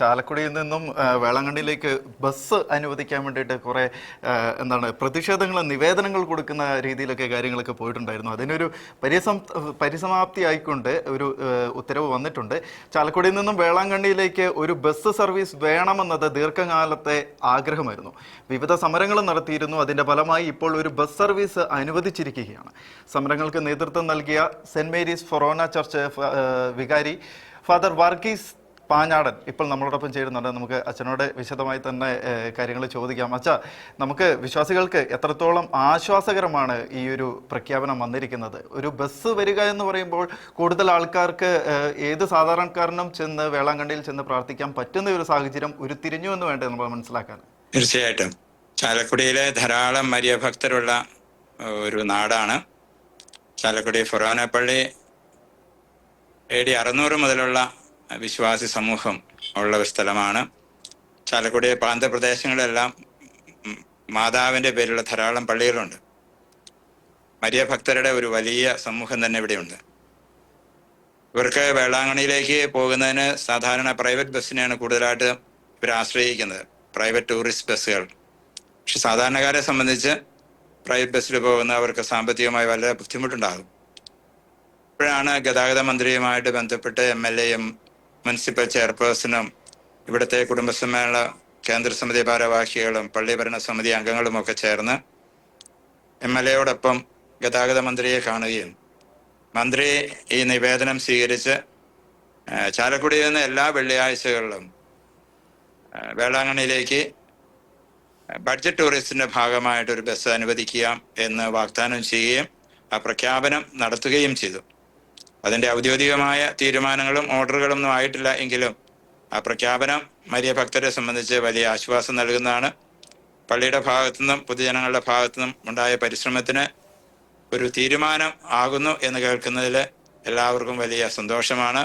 ചാലക്കുടിയിൽ നിന്നും വേളാങ്കണ്ണിയിലേക്ക് ബസ് അനുവദിക്കാൻ വേണ്ടിയിട്ട് കുറേ എന്താണ് പ്രതിഷേധങ്ങൾ നിവേദനങ്ങൾ കൊടുക്കുന്ന രീതിയിലൊക്കെ കാര്യങ്ങളൊക്കെ പോയിട്ടുണ്ടായിരുന്നു. അതിനൊരു പരിസം പരിസമാപ്തി ആയിക്കൊണ്ട് ഒരു ഉത്തരവ് വന്നിട്ടുണ്ട്. ചാലക്കുടിയിൽ നിന്നും വേളാങ്കണ്ണിയിലേക്ക് ഒരു ബസ് സർവീസ് വേണമെന്നത് ദീർഘകാലത്തെ ആഗ്രഹമായിരുന്നു. വിവിധ സമരങ്ങൾ നടത്തിയിരുന്നു. അതിന്റെ ഫലമായി ഇപ്പോൾ ഒരു ബസ് സർവീസ് അനുവദിച്ചിരിക്കുകയാണ്. സമരങ്ങൾക്ക് നേതൃത്വം നൽകിയ സെന്റ് മേരീസ് ഫൊറോന ചർച്ച് വികാരി ഫാദർ വർഗീസ് പാഞ്ഞാടൻ ഇപ്പോൾ നമ്മളോടൊപ്പം ചേരുന്നുണ്ട്. നമുക്ക് അച്ഛനോട് വിശദമായി തന്നെ കാര്യങ്ങൾ ചോദിക്കാം. അച്ഛ നമുക്ക് വിശ്വാസികൾക്ക് എത്രത്തോളം ആശ്വാസകരമാണ് ഈ ഒരു പ്രഖ്യാപനം വന്നിരിക്കുന്നത്? ഒരു ബസ് വരിക എന്ന് പറയുമ്പോൾ കൂടുതൽ ആൾക്കാർക്ക് ഏത് സാധാരണക്കാരനും ചെന്ന് വേളാങ്കണ്ണിയിൽ ചെന്ന് പ്രാർത്ഥിക്കാൻ പറ്റുന്ന ഒരു സാഹചര്യം ഉരുത്തിരിഞ്ഞു എന്ന് വേണ്ടത് നമ്മൾ മനസ്സിലാക്കാൻ? തീർച്ചയായിട്ടും. ചാലക്കുടിയിലെ ധാരാളം മരിയ ഭക്തരുള്ള ഒരു നാടാണ്. ചാലക്കുടി ഫൊറാന ഏടി എ ഡി അറുന്നൂറ് മുതലുള്ള വിശ്വാസി സമൂഹം ഉള്ള ഒരു സ്ഥലമാണ്. ചാലക്കുടി പ്രാന്തപ്രദേശങ്ങളിലെല്ലാം മാതാവിന്റെ പേരിലുള്ള ധാരാളം പള്ളികളുണ്ട്. മരിയ ഭക്തരുടെ ഒരു വലിയ സമൂഹം തന്നെ ഇവിടെയുണ്ട്. ഇവർക്ക് വേളാങ്കണ്ണിയിലേക്ക് പോകുന്നതിന് സാധാരണ പ്രൈവറ്റ് ബസ്സിനെയാണ് കൂടുതലായിട്ട് ഇവർ ആശ്രയിക്കുന്നത്. പ്രൈവറ്റ് ടൂറിസ്റ്റ് ബസ്സുകൾ. പക്ഷെ സാധാരണക്കാരെ സംബന്ധിച്ച് പ്രൈവറ്റ് ബസ്സിൽ പോകുന്ന അവർക്ക് സാമ്പത്തികമായി വളരെ ബുദ്ധിമുട്ടുണ്ടാകും. ഇപ്പോഴാണ് ഗതാഗത മന്ത്രിയുമായിട്ട് ബന്ധപ്പെട്ട് എം എൽ എയും മുനിസിപ്പൽ ചെയർപേഴ്സണും ഇവിടുത്തെ കുടുംബസമ്മേളന കേന്ദ്ര സമിതി ഭാരവാഹികളും പള്ളി ഭരണസമിതി അംഗങ്ങളും ഒക്കെ ചേർന്ന് എം എൽ എയോടൊപ്പം ഗതാഗത മന്ത്രിയെ കാണുകയും മന്ത്രി ഈ നിവേദനം സ്വീകരിച്ച് ചാലക്കുടിയിൽ നിന്ന് എല്ലാ വെള്ളിയാഴ്ചകളിലും വേളാങ്കണ്ണിയിലേക്ക് ബഡ്ജറ്റ് ടൂറിസ്റ്റിന്റെ ഭാഗമായിട്ട് ഒരു ബസ് അനുവദിക്കുക എന്ന് വാഗ്ദാനം ചെയ്യുകയും ആ പ്രഖ്യാപനം നടത്തുകയും ചെയ്തു. അതിന്റെ ഔദ്യോഗികമായ തീരുമാനങ്ങളും ഓർഡറുകളും ഒന്നും ആയിട്ടില്ല എങ്കിലും ആ പ്രഖ്യാപനം മരിയ ഭക്തരെ സംബന്ധിച്ച് വലിയ ആശ്വാസം നൽകുന്നതാണ്. പള്ളിയുടെ ഭാഗത്തുനിന്നും പൊതുജനങ്ങളുടെ ഭാഗത്തുനിന്നും ഉണ്ടായ പരിശ്രമത്തിന് ഒരു തീരുമാനം ആകുന്നു എന്ന് കേൾക്കുന്നതിൽ എല്ലാവർക്കും വലിയ സന്തോഷമാണ്.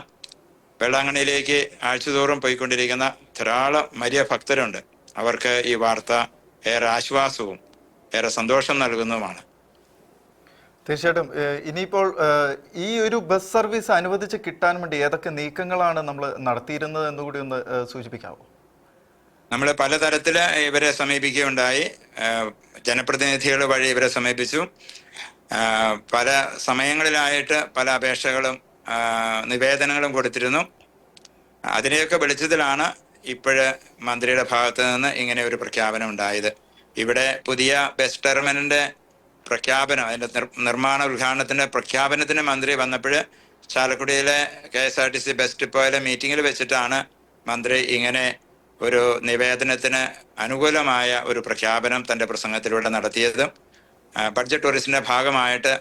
വേളാങ്കണ്ണിയിലേക്ക് ആഴ്ചതോറും പോയിക്കൊണ്ടിരിക്കുന്ന ധാരാളം മരിയ ഭക്തരുണ്ട്. അവർക്ക് ഈ വാർത്ത ഏറെ ആശ്വാസവും ഏറെ സന്തോഷം നൽകുന്നതുമാണ് തീർച്ചയായിട്ടും. ഇനിയിപ്പോൾ ഈ ഒരു ബസ് സർവീസ് അനുവദിച്ച് കിട്ടാൻ വേണ്ടി ഏതൊക്കെ നീക്കങ്ങളാണ് നമ്മൾ നടത്തിയിരുന്നത് എന്നുകൂടി ഒന്ന് സൂചിപ്പിക്കാമോ നമ്മൾ പലതരത്തിൽ ഇവരെ സമീപിക്കുകയുണ്ടായി. ജനപ്രതിനിധികൾ വഴി ഇവരെ സമീപിച്ചു. പല സമയങ്ങളിലായിട്ട് പല അപേക്ഷകളും നിവേദനങ്ങളും കൊടുത്തിരുന്നു. അതിനെയൊക്കെ വെളിച്ചത്തിലാണ് ഇപ്പോഴ് മന്ത്രിയുടെ ഭാഗത്ത് നിന്ന് ഇങ്ങനെ ഒരു പ്രഖ്യാപനം ഉണ്ടായത്. ഇവിടെ പുതിയ ബസ് ടെർമിനലിന്റെ പ്രഖ്യാപനം അതിന്റെ നിർമ്മാണ ഉദ്ഘാടനത്തിന്റെ പ്രഖ്യാപനത്തിന് മന്ത്രി വന്നപ്പോൾ ചാലക്കുടിയിലെ K S R T C bus ഡിപ്പോയിലെ മീറ്റിങ്ങിൽ വെച്ചിട്ടാണ് മന്ത്രി ഇങ്ങനെ ഒരു നിവേദനത്തിന് അനുകൂലമായ ഒരു പ്രഖ്യാപനം തന്റെ പ്രസംഗത്തിലൂടെ നടത്തിയതും ബഡ്ജറ്റ് ടൂറിസ്റ്റിന്റെ ഭാഗമായിട്ട്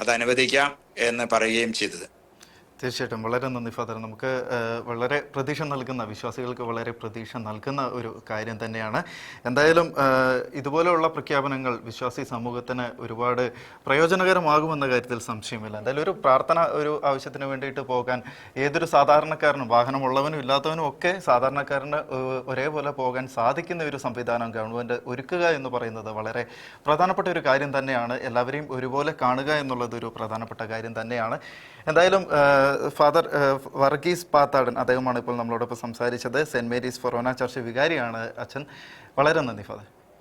അത് അനുവദിക്കാം എന്ന് പറയുകയും ചെയ്തത്. തീർച്ചയായിട്ടും. വളരെ നന്ദി ഫാദർ. നമുക്ക് വളരെ പ്രതീക്ഷ നൽകുന്ന വിശ്വാസികൾക്ക് വളരെ പ്രതീക്ഷ നൽകുന്ന ഒരു കാര്യം തന്നെയാണ്. എന്തായാലും ഇതുപോലെയുള്ള പ്രഖ്യാപനങ്ങൾ വിശ്വാസി സമൂഹത്തിന് ഒരുപാട് പ്രയോജനകരമാകുമെന്ന കാര്യത്തിൽ സംശയമില്ല. എന്തായാലും ഒരു പ്രാർത്ഥന ഒരു ആവശ്യത്തിന് വേണ്ടിയിട്ട് പോകാൻ ഏതൊരു സാധാരണക്കാരനും വാഹനമുള്ളവനും ഇല്ലാത്തവനും ഒക്കെ സാധാരണക്കാരന് ഒരേപോലെ പോകാൻ സാധിക്കുന്ന ഒരു സംവിധാനം ഗവൺമെന്റ് ഒരുക്കുക എന്ന് പറയുന്നത് വളരെ പ്രധാനപ്പെട്ട ഒരു കാര്യം തന്നെയാണ്. എല്ലാവരെയും ഒരുപോലെ കാണുക എന്നുള്ളത് ഒരു പ്രധാനപ്പെട്ട കാര്യം തന്നെയാണ്. എന്തായാലും ഫാദർ വർഗീസ് പാത്താടൻ അദ്ദേഹമാണ് ഇപ്പോൾ നമ്മളോടൊപ്പം സംസാരിച്ചത്. സെന്റ് മേരീസ് ഫൊറോന ചർച്ച് വികാരിയാണ് അച്ഛൻ. വളരെ നന്ദി ഫാദർ.